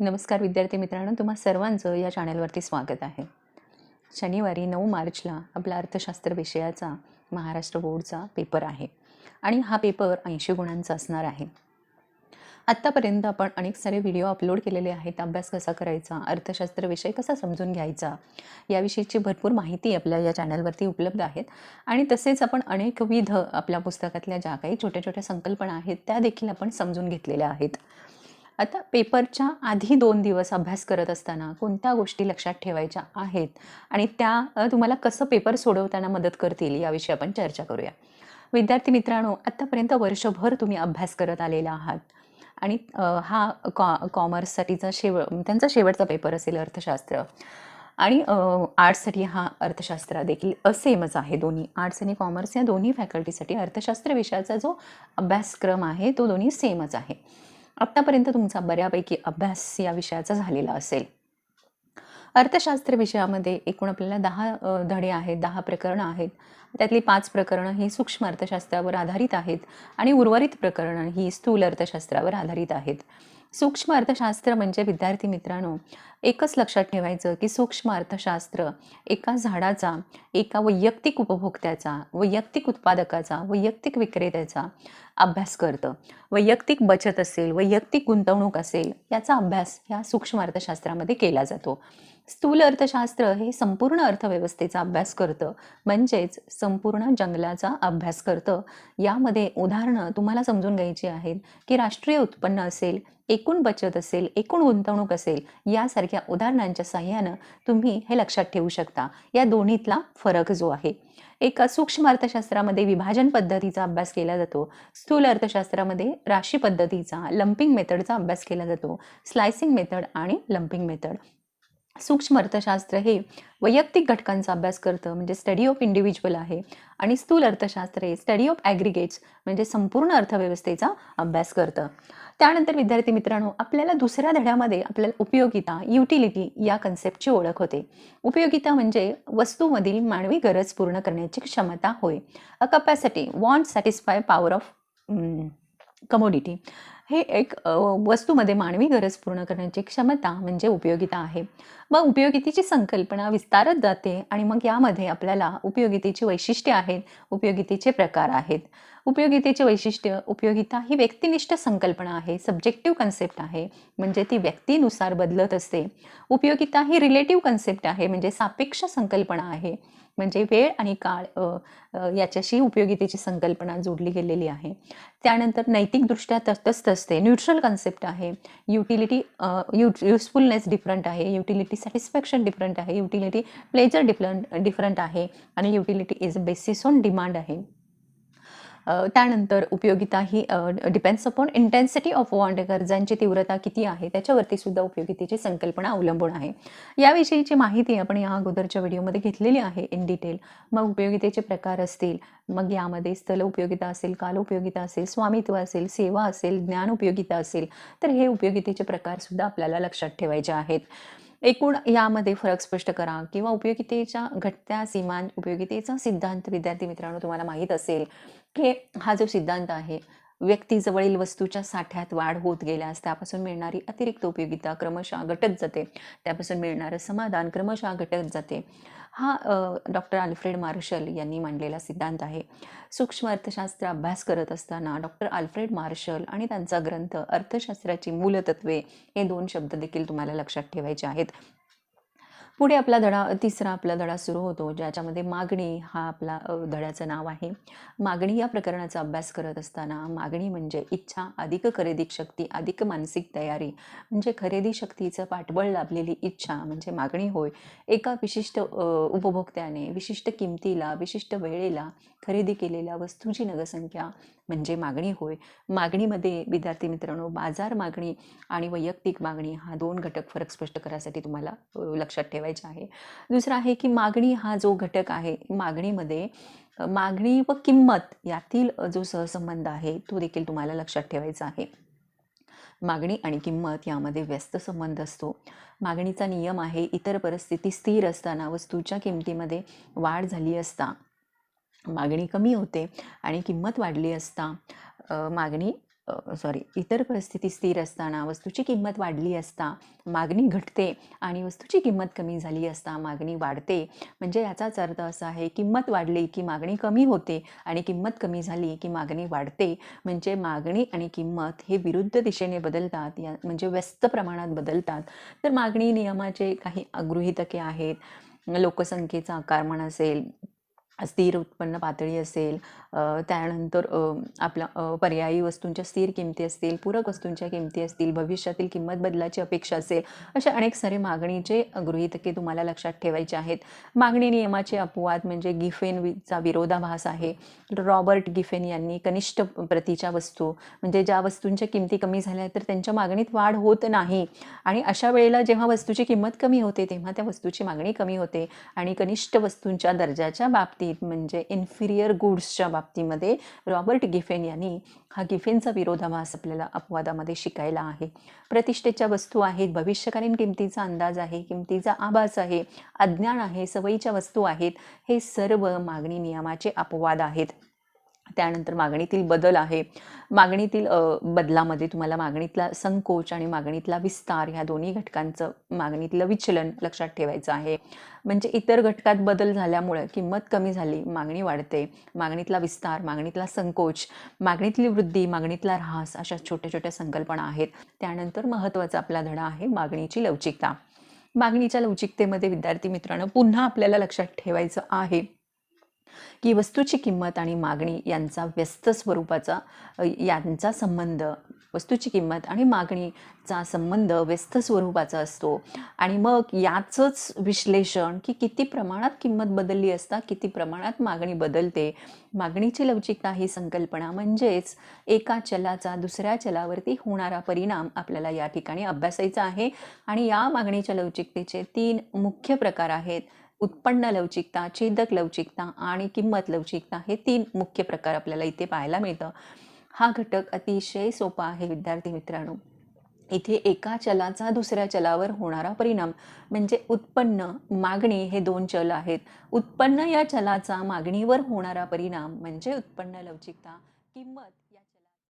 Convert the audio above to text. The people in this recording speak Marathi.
नमस्कार विद्यार्थी मित्रांनो तुम्हा सर्वांचं या चॅनलवरती स्वागत आहे. शनिवारी नऊ मार्चला आपला अर्थशास्त्र विषयाचा महाराष्ट्र बोर्डचा पेपर आहे आणि हा पेपर ऐंशी गुणांचा असणार आहे. आत्तापर्यंत आपण अनेक सारे व्हिडिओ अपलोड केलेले आहेत. अभ्यास कसा करायचा अर्थशास्त्र विषय कसा समजून घ्यायचा याविषयीची भरपूर माहिती आपल्या या चॅनलवरती उपलब्ध आहेत. आणि तसेच आपण अनेकविध आपल्या पुस्तकातल्या ज्या काही छोट्या छोट्या संकल्पना आहेत त्या देखील आपण समजून घेतलेल्या आहेत. आता पेपरच्या आधी दोन दिवस अभ्यास करत असताना कोणत्या गोष्टी लक्षात ठेवायच्या आहेत? आणि त्या तुम्हाला कसं पेपर सोडवताना मदत करतील याविषयी आपण चर्चा करूया. विद्यार्थी मित्रांनो आत्तापर्यंत वर्षभर तुम्ही अभ्यास करत आलेला आहात. आणि हा कॉ कॉमर्ससाठीचा शेव त्यांचा शेवटचा पेपर असेल अर्थशास्त्र. आणि आर्ट्ससाठी हा अर्थशास्त्र देखील सेमच आहे दोन्ही. आर्ट्स आणि कॉमर्स या दोन्ही फॅकल्टीसाठी अर्थशास्त्र विषयाचा जो अभ्यासक्रम आहे तो दोन्ही सेमच आहे. आत्तापर्यंत तुमचा बऱ्यापैकी अभ्यास या विषयाचा झालेला असेल. अर्थशास्त्र विषयामध्ये एकूण आपल्याला दहा धडे आहेत दहा प्रकरणं आहेत. त्यातली पाच प्रकरणं ही सूक्ष्म अर्थशास्त्रावर आधारित आहेत आणि उर्वरित प्रकरणं ही स्थूल अर्थशास्त्रावर आधारित आहेत. सूक्ष्म अर्थशास्त्र म्हणजे विद्यार्थी मित्रांनो एकच लक्षात ठेवायचं की सूक्ष्म अर्थशास्त्र एका झाडाचा एका वैयक्तिक उपभोक्त्याचा वैयक्तिक उत्पादकाचा वैयक्तिक विक्रेत्याचा अभ्यास करतं. वैयक्तिक बचत असेल वैयक्तिक गुंतवणूक असेल याचा अभ्यास ह्या सूक्ष्म अर्थशास्त्रामध्ये केला जातो. स्थूल अर्थशास्त्र हे संपूर्ण अर्थव्यवस्थेचा अभ्यास करतं. म्हणजेच संपूर्ण जंगलाचा अभ्यास करतं. यामध्ये उदाहरणं तुम्हाला समजून घ्यायची आहेत की राष्ट्रीय उत्पन्न असेल एकूण बचत असेल एकूण गुंतवणूक असेल यासारख्या उदाहरणांच्या साह्यानं तुम्ही हे लक्षात ठेवू शकता. या दोन्हीतला फरक जो आहे. एक सूक्ष्म अर्थशास्त्रामध्ये विभाजन पद्धतीचा अभ्यास केला जातो. स्थूल अर्थशास्त्रामध्ये राशी पद्धतीचा लंपिंग मेथडचा अभ्यास केला जातो. स्लायसिंग मेथड आणि लंपिंग मेथड सूक्ष्म अर्थशास्त्र हे वैयक्तिक घटकांचा अभ्यास करतं म्हणजे स्टडी ऑफ इंडिव्हिज्युअल आहे. आणि स्थूल अर्थशास्त्र हे स्टडी ऑफ ॲग्रिगेट्स म्हणजे संपूर्ण अर्थव्यवस्थेचा अभ्यास करतं. त्यानंतर विद्यार्थी मित्रांनो आपल्याला दुसऱ्या धड्यामध्ये आपल्याला उपयोगिता युटिलिटी या कन्सेप्टची ओळख होते. उपयोगिता म्हणजे वस्तूमधील मानवी गरज पूर्ण करण्याची क्षमता होय. A capacity want satisfy power of commodity हे एक वस्तूमध्ये मानवी गरज पूर्ण करण्याची क्षमता म्हणजे उपयोगिता आहे. मग उपयोगितेची संकल्पना विस्तारत जाते आणि मग यामध्ये आपल्याला उपयोगितेची वैशिष्ट्ये आहेत उपयोगितेचे प्रकार आहेत. उपयोगितेचे वैशिष्ट्य उपयोगिता ही व्यक्तिनिष्ठ संकल्पना आहे सब्जेक्टिव्ह कन्सेप्ट आहे. म्हणजे ती व्यक्तीनुसार बदलत असते. उपयोगिता ही रिलेटिव्ह कन्सेप्ट आहे म्हणजे सापेक्ष संकल्पना आहे. म्हणजे वेळ आणि काळ याच्याशी उपयोगितेची संकल्पना जोडली गेलेली आहे. त्यानंतर नैतिकदृष्ट्या तटस्थ असते न्यूट्रल कन्सेप्ट आहे. युटिलिटी यू युजफुलनेस डिफरंट आहे. युटिलिटी सॅटिस्फॅक्शन डिफरंट आहे. युटिलिटी प्लेजर डिफरंट डिफरंट आहे. आणि utility is basis on demand आहे. त्यानंतर उपयोगिता ही depends upon intensity of want गरजांची तीव्रता किती आहे त्याच्यावरती सुद्धा उपयोगितेची संकल्पना अवलंबून आहे. याविषयीची माहिती आपण या अगोदरच्या व्हिडिओमध्ये घेतलेली आहे इन डिटेल मग उपयोगितेचे प्रकार असतील मग यामध्ये स्थल उपयोगिता असेल काल उपयोगिता असेल स्वामित्व असेल सेवा असेल ज्ञान उपयोगिता असेल तर हे उपयोगितेचे प्रकारसुद्धा आपल्याला लक्षात ठेवायचे आहेत. एकूण यामध्ये फरक स्पष्ट करा किंवा उपयोगितेच्या घटत्या सीमान उपयोगितेचा सिद्धांत विद्यार्थी मित्रांनो तुम्हाला माहीत असेल. की हा जो सिद्धांत आहे व्यक्तीजवळील वस्तूच्या साठ्यात वाढ होत गेल्यास त्यापासून मिळणारी अतिरिक्त उपयोगिता क्रमशः घटत जाते. त्यापासून मिळणारं समाधान क्रमशः घटत जाते. हा डॉक्टर अल्फ्रेड मार्शल यांनी मांडलेला सिद्धांत आहे. सूक्ष्म अर्थशास्त्र अभ्यास करत असताना डॉक्टर अल्फ्रेड मार्शल आणि त्यांचा ग्रंथ अर्थशास्त्राची मूलतत्वे हे दोन शब्द देखील तुम्हाला लक्षात ठेवायचे आहेत. पुढे आपला धडा तिसरा आपला धडा सुरू होतो ज्याच्यामध्ये मागणी हा आपला धड्याचं नाव आहे. मागणी या प्रकरणाचा अभ्यास करत असताना मागणी म्हणजे इच्छा अधिक खरेदी शक्ती अधिक मानसिक तयारी. म्हणजे खरेदी शक्तीचं पाठबळ लाभलेली इच्छा म्हणजे मागणी होय. एका विशिष्ट उपभोक्त्याने विशिष्ट किमतीला विशिष्ट वेळेला खरेदी केलेल्या वस्तूची नगसंख्या म्हणजे मागणी होय. मागणीमध्ये विद्यार्थी मित्रांनो बाजार मागणी आणि वैयक्तिक मागणी हा दोन घटक फरक स्पष्ट करायसाठी तुम्हाला लक्षात ठेवायचे आहे. दुसरा आहे की मागणी हा जो घटक आहे मागणीमध्ये मागणी व किंमत यातील जो सहसंबंध आहे तो देखील तुम्हाला लक्षात ठेवायचा आहे. मागणी आणि किंमत यामध्ये व्यस्त संबंध असतो. मागणीचा नियम आहे इतर परिस्थिती स्थिर असताना वस्तूच्या किमतीमध्ये वाढ झाली असता मागणी कमी होते आणि किंमत वाढली असता मागणी सॉरी इतर परिस्थिती स्थिर असताना वस्तूची किंमत वाढली असता मागणी घटते आणि वस्तूची किंमत कमी झाली असता मागणी वाढते. म्हणजे याचाच अर्थ असा आहे किंमत वाढली की मागणी कमी होते आणि किंमत कमी झाली की मागणी वाढते. म्हणजे मागणी आणि किंमत हे विरुद्ध दिशेने बदलतात या म्हणजे व्यस्त प्रमाणात बदलतात. तर मागणी नियमाचे काही गृहितके आहेत. लोकसंख्येचा आकारमान असेल स्थिर उत्पन्न पातळी असेल त्यानंतर आपला पर्यायी वस्तूंच्या स्थिर किमती असतील पूरक वस्तूंच्या किमती असतील भविष्यातील किंमत बदलाची अपेक्षा असेल अशा अनेक सारे मागणीचे गृहीतके तुम्हाला लक्षात ठेवायचे आहेत. मागणी नियमाचे अपवाद म्हणजे गिफेनचा विरोधाभास आहे. रॉबर्ट गिफेन यांनी कनिष्ठ प्रतीच्या वस्तू म्हणजे ज्या वस्तूंच्या किमती कमी झाल्या तर त्यांच्या मागणीत वाढ होत नाही. आणि अशा वेळेला जेव्हा वस्तूची किंमत कमी होते तेव्हा त्या वस्तूची मागणी कमी होते. आणि कनिष्ठ वस्तूंच्या दर्जाच्या बाबतीत म्हणजे इन्फिरियर गुड्सच्या बाबतीमध्ये रॉबर्ट गिफेन यांनी हा गिफेनचा विरोधाभास आपल्याला अपवादामध्ये शिकायला आहे. प्रतिष्ठेच्या वस्तू आहेत भविष्यकालीन किमतीचा अंदाज आहे किमतीचा आभास आहे अज्ञान आहे सवयीच्या वस्तू आहेत हे सर्व मागणी नियमाचे अपवाद आहेत. त्यानंतर मागणीतील बदल आहे. मागणीतील बदलामध्ये तुम्हाला मागणीतला संकोच आणि मागणीतला विस्तार ह्या दोन्ही घटकांचं मागणीतलं विचलन लक्षात ठेवायचं आहे. म्हणजे इतर घटकात बदल झाल्यामुळे किंमत कमी झाली मागणी वाढते. मागणीतला विस्तार मागणीतला संकोच मागणीतली वृद्धी मागणीतला ऱ्हास अशा छोट्या छोट्या संकल्पना आहेत. त्यानंतर महत्त्वाचा आपला धडा आहे मागणीची लवचिकता. मागणीच्या लवचिकतेमध्ये विद्यार्थी मित्रांनो पुन्हा आपल्याला लक्षात ठेवायचं आहे. की वस्तूची किंमत आणि मागणी यांचा व्यस्त स्वरूपाचा यांचा संबंध वस्तूची किंमत आणि मागणीचा संबंध व्यस्त स्वरूपाचा असतो. आणि मग याचंच विश्लेषण की किती प्रमाणात किंमत बदलली असता किती प्रमाणात मागणी बदलते. मागणीची लवचिकता ही संकल्पना म्हणजेच एका चलाचा दुसऱ्या चलावरती होणारा परिणाम आपल्याला या ठिकाणी अभ्यासायचा आहे. आणि या मागणीच्या लवचिकतेचे तीन मुख्य प्रकार आहेत. उत्पन्न लवचिकता छेदक लवचिकता आणि किंमत लवचिकता हे तीन मुख्य प्रकार आपल्याला इथे पाहायला मिळतं. हा घटक अतिशय सोपा आहे विद्यार्थी मित्रांनो. इथे एका चलाचा दुसऱ्या चलावर होणारा परिणाम म्हणजे उत्पन्न मागणी हे दोन चल आहेत. उत्पन्न या चलाचा मागणीवर होणारा परिणाम म्हणजे उत्पन्न लवचिकता किंमत